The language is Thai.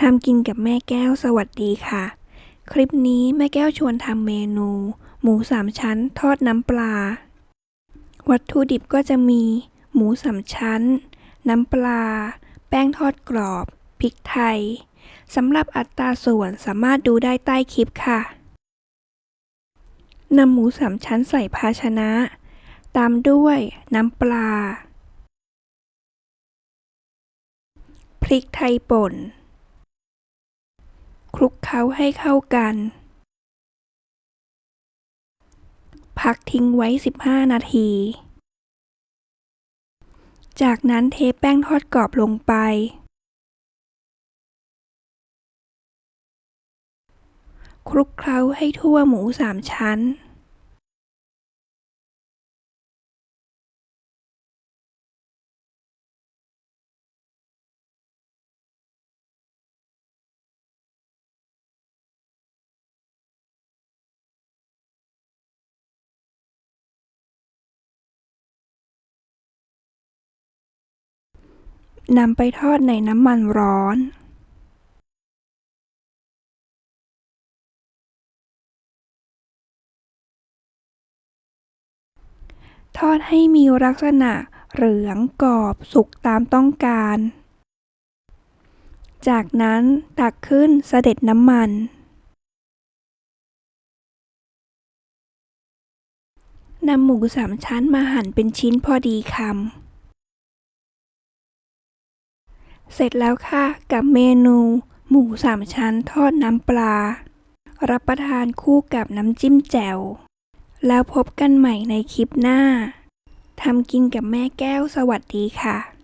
ทำกินกับแม่แก้วสวัสดีค่ะ คลิปนี้แม่แก้วชวนทำเมนู หมูสามชั้นทอดน้ำปลา วัตถุดิบก็จะมี หมูสามชั้น น้ำปลา แป้งทอดกรอบพริกไทยสำหรับอัตราส่วนสามารถดูได้ใต้คลิปค่ะนำหมูสามชั้นใส่ภาชนะ ตามด้วยน้ำปลา พริกไทยป่น คลุกเคล้าให้เข้ากัน พักทิ้งไว้ 15 นาที จากนั้นเทแป้งทอดกรอบลงไป คลุกเคล้าให้ทั่วหมูสามชั้น นำไปทอดในน้ำมันร้อนทอดให้มีลักษณะเหลืองกรอบสุกตามต้องการ จากนั้นตักขึ้นเสด็จน้ำมัน นำหมูสามชั้นมาหั่นเป็นชิ้นพอดีคำ เสร็จแล้วค่ะกับเมนู หมูสามชั้นทอดน้ำปลา รับประทานคู่กับน้ำจิ้มแจ่ว แล้วพบกันใหม่ในคลิปหน้าทำกินกับแม่แก้วสวัสดีค่ะ